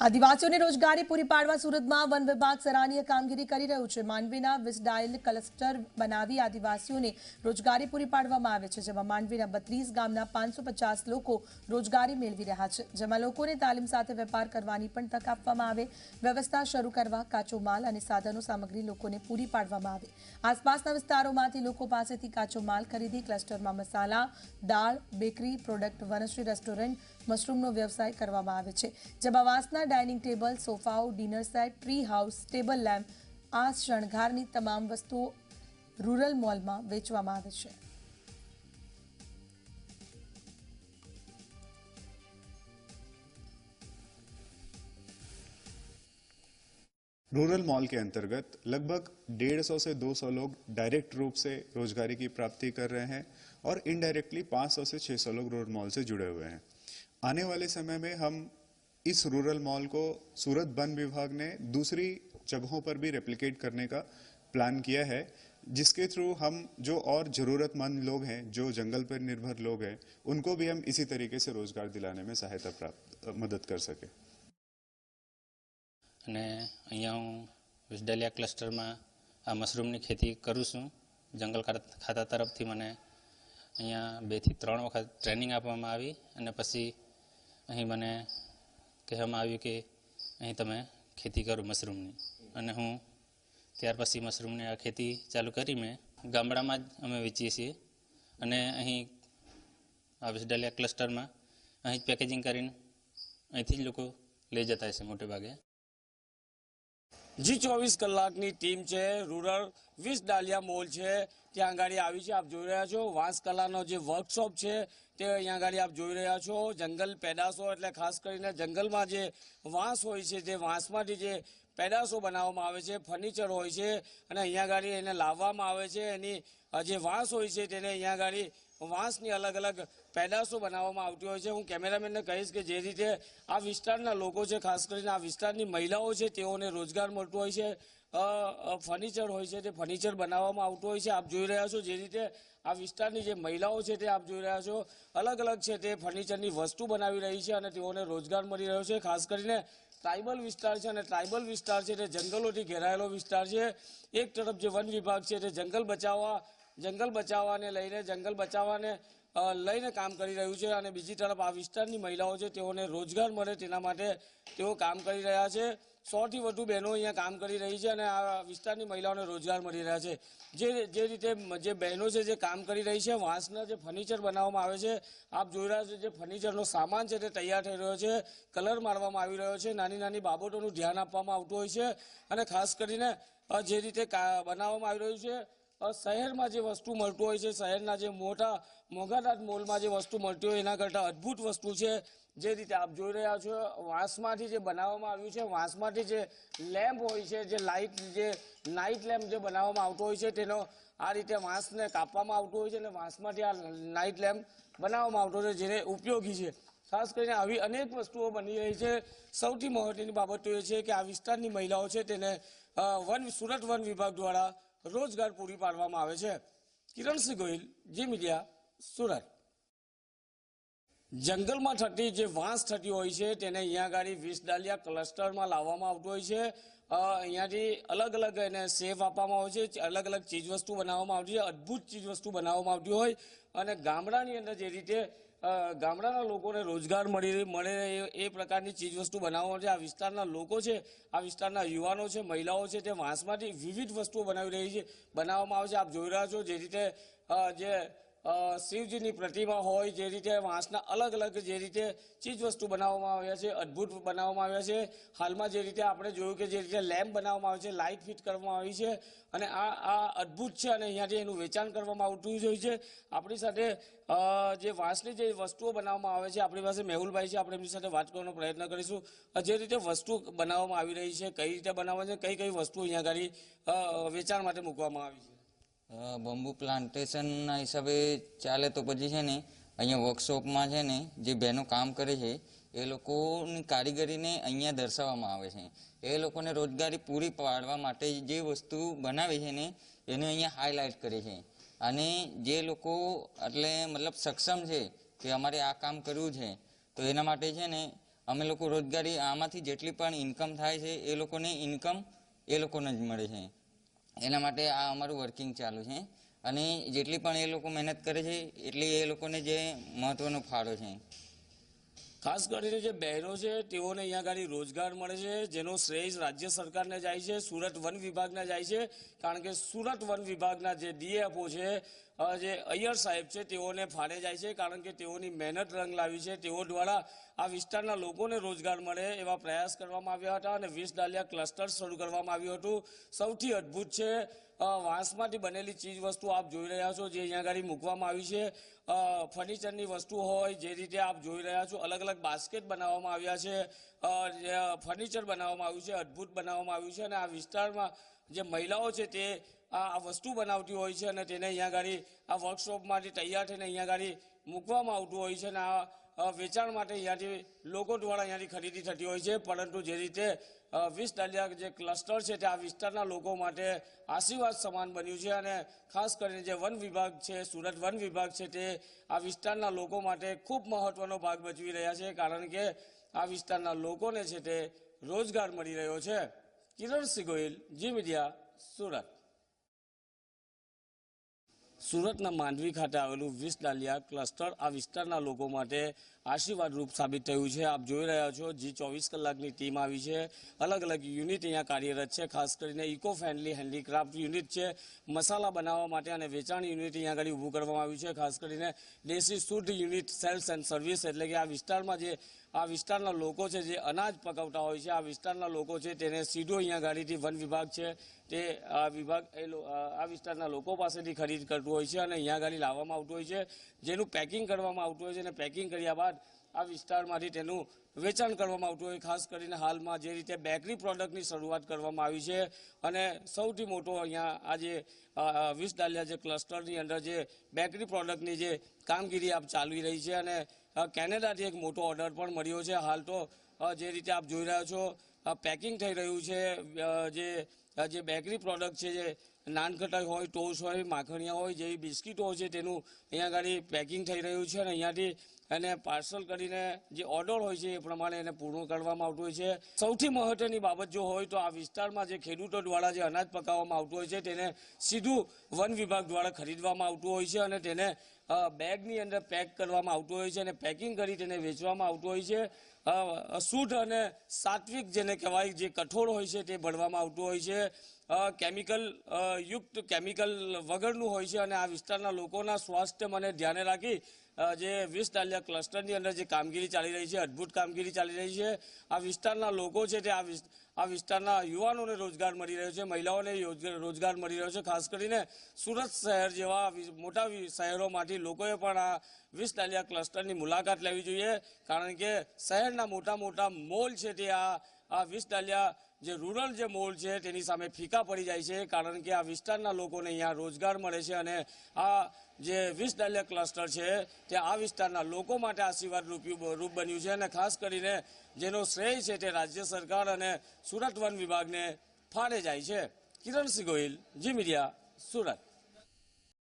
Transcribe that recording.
આદિવાસીઓને રોજગારી પૂરી પાડવા સુરતમાં વન વિભાગ સરાહનીય કામગીરી કરી રહ્યું છે. માંડવીના વિસડાયલ ક્લસ્ટર બનાવી આદિવાસીઓને રોજગારી પૂરી પાડવામાં આવે છે, જેમાં માંડવીના બત્રીસ ગામના પાંચસો લોકો રોજગારી મેળવી રહ્યા છે, જેમાં લોકોને તાલીમ સાથે વેપાર કરવાની પણ તક આપવામાં આવે, વ્યવસ્થા શરૂ કરવા, કાચો માલ અને સાધનો સામગ્રી લોકોને પૂરી પાડવામાં આવે. આસપાસના વિસ્તારોમાંથી લોકો પાસેથી કાચો માલ ખરીદી, ક્લસ્ટરમાં મસાલા, દાળ, bakery, product Vanshree restaurant મશરૂમનો વ્યવસાય કરવામાં આવે છે જેમાં વાંસના dining table સોફાઓ dinner set tree house table lamp આ શણગારની તમામ વસ્તુઓ રૂરલ મોલમાં વેચવામાં આવે છે रूरल मॉल के अंतर्गत लगभग डेढ़ सौ से 200 लोग डायरेक्ट रूप से रोजगारी की प्राप्ति कर रहे हैं और इनडायरेक्टली 500 से 600 लोग रूरल मॉल से जुड़े हुए हैं आने वाले समय में हम इस रूरल मॉल को सूरत वन विभाग ने दूसरी जगहों पर भी रेप्लिकेट करने का प्लान किया है जिसके थ्रू हम जो और ज़रूरतमंद लोग हैं जो जंगल पर निर्भर लोग हैं उनको भी हम इसी तरीके से रोजगार दिलाने में सहायता प्राप्त मदद कर सकें અને અહીંયા હું વિસડેલિયા ક્લસ્ટરમાં આ મશરૂમની ખેતી કરું છું જંગલ ખાતા ખાતા તરફથી મને અહીંયા બેથી ત્રણ વખત ટ્રેનિંગ આપવામાં આવી અને પછી અહીં મને કહેવામાં આવ્યું કે અહીં તમે ખેતી કરો મશરૂમની. અને હું ત્યાર પછી મશરૂમની આ ખેતી ચાલુ કરી મેં. ગામડામાં જ અમે વેચીએ છીએ. અને અહીં આ વિસડેલિયા ક્લસ્ટરમાં અહીં જ પેકેજિંગ કરીને અહીંથી જ લોકો લઈ જતા હશે મોટે ભાગે. જી ચોવીસ કલાકની ટીમ છે. રૂરલ વીસ ડાલિયા મોલ છે. ત્યાં આગળ આવી છે, આપ જોઈ રહ્યા છો. વાંસ કલાનો જે વર્કશોપ છે, તે અહીંયા આગળ આપ જોઈ રહ્યા છો. જંગલ પેદાશો એટલે ખાસ કરીને જંગલમાં જે વાંસ હોય છે તે વાંસમાંથી જે પેદાશો બનાવવામાં આવે છે ફર્નિચર હોય છે, અને અહીંયા આગળ એને લાવવામાં આવે છે. એની જે વાંસ હોય છે, તેને અહીંયા આગળ વાંસની અલગ અલગ પેદાશો બનાવવામાં આવતી હોય છે. હું કેમેરામેનને કહીશ કે જે રીતે આ વિસ્તારના લોકો છે, ખાસ કરીને આ વિસ્તારની મહિલાઓ છે, તેઓને રોજગાર મળતો હોય છે. ફર્નિચર હોય છે, તે ફર્નિચર બનાવવામાં આવતું હોય છે. આપ જોઈ રહ્યા છો જે રીતે આ વિસ્તારની જે મહિલાઓ છે તે આપ જોઈ રહ્યા છો. અલગ અલગ છે તે ફર્નિચરની વસ્તુ બનાવી રહી છે અને તેઓને રોજગાર મળી રહ્યો છે. ખાસ કરીને ટ્રાઇબલ વિસ્તાર છે અને ટ્રાઇબલ વિસ્તાર છે તે જંગલોથી ઘેરાયેલો વિસ્તાર છે. એક તરફ જે વન વિભાગ છે તે જંગલ બચાવવા, જંગલ બચાવવાને લઈને જંગલ બચાવવાને લઈને કામ કરી રહ્યું છે અને બીજી તરફ આ વિસ્તારની મહિલાઓ છે, તેઓને રોજગાર મળે તેના માટે તેઓ કામ કરી રહ્યા છે. સોથી વધુ બહેનો અહીંયા કામ કરી રહી છે અને આ વિસ્તારની મહિલાઓને રોજગાર મળી રહ્યા છે. જે જે રીતે જે બહેનો છે જે કામ કરી રહી છે, વાંસના જે ફર્નિચર બનાવવામાં આવે છે, આપ જોઈ રહ્યા છો જે ફર્નિચરનો સામાન છે તે તૈયાર થઈ રહ્યો છે, કલર મારવામાં આવી રહ્યો છે, નાની નાની બાબતોનું ધ્યાન આપવામાં આવતું હોય છે અને ખાસ કરીને જે રીતે બનાવવામાં આવી રહ્યું છે શહેરમાં જે વસ્તુ મળતું હોય છે, શહેરના જે મોટા મોંઘાદાટ મોલમાં જે વસ્તુ મળતી હોય, એના કરતાં અદ્ભુત વસ્તુ છે. જે રીતે આપ જોઈ રહ્યા છો, વાંસમાંથી જે બનાવવામાં આવ્યું છે, વાંસમાંથી જે લેમ્પ હોય છે, જે લાઇટ જે નાઇટ લેમ્પ જે બનાવવામાં આવતો હોય છે, તેનો આ રીતે વાંસને કાપવામાં આવતો હોય છે અને વાંસમાંથી આ નાઇટ લેમ્પ બનાવવામાં આવતો હોય છે, જેને ઉપયોગી છે. ખાસ કરીને આવી અનેક વસ્તુઓ બની રહી છે. સૌથી મહત્વની બાબત એ છે કે આ વિસ્તારની મહિલાઓ છે, તેને વન, સુરત વન વિભાગ દ્વારા રોજગાર પૂરી પાડવામાં આવે છે. Kiransinh Gohil, G media, Surat. જંગલમાં થતી જે વાંસ થતી હોય છે, તેને અહીંયા આગળ વીસ ડાલિયા ક્લસ્ટરમાં લાવવામાં આવતું હોય છે. અહીંયાથી અલગ અલગ એને સેફ આપવામાં આવે છે, અલગ અલગ ચીજવસ્તુ બનાવવામાં આવતી છે, અદ્ભુત ચીજવસ્તુ બનાવવામાં આવતી હોય. અને ગામડાની અંદર જે રીતે ગામડાના લોકોને રોજગાર મળી મળે એ- પ્રકારની ચીજવસ્તુ બનાવવા માટે આ વિસ્તારના લોકો છે, આ વિસ્તારના યુવાનો છે, મહિલાઓ છે, તે વાંસમાંથી વિવિધ વસ્તુઓ બનાવી રહી છે. બનાવવામાં આવે છે, આપ જોઈ રહ્યા છો જે રીતે જે શિવજીની પ્રતિમા હોય જે રીતે વાંસના અલગ અલગ જે રીતે ચીજ વસ્તુ બનાવવામાં આવ્યા છે, અદ્ભુત બનાવવામાં આવ્યા છે. હાલમાં જે રીતે આપણે જોયું કે જે રીતે લેમ્પ બનાવવામાં આવે છે, લાઇટ ફિટ કરવામાં આવી છે અને આ આ અદ્ભુત છે અને અહીંયાથી એનું વેચાણ કરવામાં આવતું હોય છે. આપણી સાથે જે વાંસની જે વસ્તુઓ બનાવવામાં આવે છે, આપણી પાસે મેહુલભાઈ છે, આપણે એમની સાથે વાત કરવાનો પ્રયત્ન કરીશું. જે રીતે વસ્તુ બનાવવામાં આવી રહી છે, કઈ રીતે બનાવવા છે, કઈ કઈ વસ્તુ અહીંયા આગળ વેચાણ માટે મૂકવામાં આવી છે. બંબુ પ્લાન્ટેશનના હિસાબે ચાલે તો પછી છે ને, અહીંયા વર્કશોપમાં છે ને, જે બહેનો કામ કરે છે, એ લોકોની કારીગરીને અહીંયા દર્શાવવામાં આવે છે. એ લોકોને રોજગારી પૂરી પાડવા માટે જે વસ્તુ બનાવે છે ને, એને અહીંયા હાઇલાઇટ કરે છે. અને જે લોકો એટલે મતલબ સક્ષમ છે કે અમારે આ કામ કરવું છે, તો એના માટે છે ને, અમે લોકો રોજગારી આમાંથી જેટલી પણ ઇન્કમ થાય છે, એ લોકોને ઇન્કમ એ લોકોને જ મળે છે. એના માટે આ અમારું વર્કિંગ ચાલુ છે. અને જેટલી પણ એ લોકો મહેનત કરે છે, એટલી એ લોકોને જે મહત્વનો ફાળો છે. ખાસ કરીને જે બહેનો છે, તેઓને અહીંયા આગળ રોજગાર મળે છે, જેનો શ્રેય રાજ્ય સરકારને જાય છે, સુરત વન વિભાગને જાય છે. કારણ કે સુરત વન વિભાગના જે ડીએફઓ છે જે અય્યર સાહેબ છે, તેઓને ફાળે જાય છે, કારણ કે તેઓની મહેનત રંગ લાવી છે. તેઓ દ્વારા આ વિસ્તારના લોકોને રોજગાર મળે એવા પ્રયાસ કરવામાં આવ્યા હતા અને વીસ ડાલિયા ક્લસ્ટર શરૂ કરવામાં આવ્યું હતું. સૌથી અદ્ભુત છે વાંસમાંથી બનેલી ચીજ વસ્તુ આપ જોઈ રહ્યા છો, જે અહીંયા આગળ મૂકવામાં આવી છે. ફર્નિચરની વસ્તુ હોય, જે રીતે આપ જોઈ રહ્યા છો અલગ અલગ બાસ્કેટ બનાવવામાં આવ્યા છે. ફર્નિચર બનાવવામાં આવ્યું છે, અદ્ભુત બનાવવામાં આવ્યું છે અને આ વિસ્તારમાં જે મહિલાઓ છે, તે આ વસ્તુ બનાવતી હોય છે અને તેને અહીંયા આગળ આ વર્કશોપમાંથી તૈયાર થઈને અહીંયા આગળ મૂકવામાં આવતું હોય છે અને આ વેચાણ માટે અહીંયાથી લોકો દ્વારા અહીંયાથી ખરીદી થતી હોય છે. પરંતુ જે રીતે વીસ દલિયા જે ક્લસ્ટર છે તે આ વિસ્તારના લોકો માટે આશીર્વાદ સમાન બન્યું છે અને ખાસ કરીને જે વન વિભાગ છે, સુરત વન વિભાગ છે તે આ વિસ્તારના લોકો માટે ખૂબ મહત્વનો ભાગ ભજવી રહ્યા છે. કારણ કે આ વિસ્તારના લોકોને છે તે રોજગાર મળી રહ્યો છે. કિરણસિંહ સિગોઈલ જી મીડિયા, સુરત. સુરતના માંડવી ખાતે આવેલું વીસ ડાલિયા ક્લસ્ટર આ વિસ્તારના લોકો માટે આશીર્વાદરૂપ સાબિત થયું છે. આપ જોઈ રહ્યા છો, જી ચોવીસ કલાકની ટીમ આવી છે. અલગ અલગ યુનિટ અહીંયા કાર્યરત છે. ખાસ કરીને ઇકો ફ્રેન્ડલી હેન્ડીક્રાફ્ટ યુનિટ છે. મસાલા બનાવવા માટે અને વેચાણ યુનિટ અહીંયા આગળ ઊભું કરવામાં આવ્યું છે. ખાસ કરીને દેશી શુદ્ધ યુનિટ સેલ્સ એન્ડ સર્વિસ એટલે કે આ વિસ્તારમાં જે આ વિસ્તારના લોકો છે જે અનાજ પકવતા હોય છે, આ વિસ્તારના લોકો છે તેને સીધો અહીંયા ગાડીથી વન વિભાગ છે, તે આ વિભાગ, એ આ વિસ્તારના લોકો પાસેથી ખરીદ કરતું હોય છે અને અહીંયા ગાડી લાવવામાં આવતું હોય છે. જેનું પેકિંગ કરવામાં આવતું હોય છે અને પેકિંગ કર્યા બાદ આ વિસ્તારમાંથી તેનું વેચાણ કરવામાં આવતું હોય, ખાસ કરીને હાલમાં જે રીતે બેકરી પ્રોડક્ટની શરૂઆત કરવામાં આવી છે અને સૌથી મોટો અહીંયા આજે વીસ ડાલિયા જે ક્લસ્ટરની અંદર જે બેકરી પ્રોડક્ટની જે કામગીરી આપ ચાલી રહી છે અને કેનેડાથી એક મોટો ઓર્ડર પણ મળ્યો છે. હાલ તો જે રીતે આપ જોઈ રહ્યા છો પેકિંગ થઈ રહ્યું છે. જે જે બેકરી પ્રોડક્ટ છે, જે નાનખટાઈ હોય ટોસ હોય, માખણિયા હોય, જેવી બિસ્કીટો છે, તેનું અહીંયા આગળ પેકિંગ થઈ રહ્યું છે અને અહીંયાથી એને પાર્સલ કરીને જે ઓર્ડર હોય છે એ પ્રમાણે એને પૂર્ણ કરવામાં આવતું હોય છે. સૌથી મહત્વની બાબત જો હોય તો આ વિસ્તારમાં જે ખેડૂતો દ્વારા જે અનાજ પકાવવામાં આવતું હોય છે તેને સીધું વન વિભાગ દ્વારા ખરીદવામાં આવતું હોય છે અને તેને બેગની અંદર પેક કરવામાં આવતું હોય છે અને પેકિંગ કરી તેને વેચવામાં આવતું હોય છે. શુદ્ધ અને સાત્વિક જેને કહેવાય જે કઠોળ હોય છે તે ભરવામાં આવતું હોય છે. કેમિકલ યુક્ત કેમિકલ વગરનું હોય છે અને આ વિસ્તારના લોકોના સ્વાસ્થ્ય મને ધ્યાને રાખી જે વીસ ડાલિયા ક્લસ્ટરની અંદર જે કામગીરી ચાલી રહી છે, અદ્ભુત કામગીરી ચાલી રહી છે, આ વિસ્તારના લોકો છે તે આ વિસ્તારના યુવાનોને રોજગાર મળી રહ્યો છે, મહિલાઓને રોજગાર મળી રહ્યો છે, ખાસ કરીને સુરત શહેર જેવા મોટા શહેરોમાંથી લોકોએ પણ આ વીસ ડાલિયા ક્લસ્ટરની મુલાકાત લેવી જોઈએ, કારણ કે શહેરના મોટા મોટા મોલ છે તે આ આ વીસ ડાલિયા જે રૂરલ જે મોલ છે, તેની સામે ફીકા પડી જાય છે, કારણ કે આ વિસ્તારના લોકોને અહીંયા રોજગાર મળે છે અને આ જે વીસ ડાલિયા ક્લસ્ટર છે, તે આ વિસ્તારના લોકો માટે આશીર્વાદ રૂપ બન્યું છે અને ખાસ કરીને જેનો શ્રેય છે તે રાજ્ય સરકાર અને સુરત વન વિભાગને ફાળે જાય છે. Kiransinh Gohil, G media, Surat.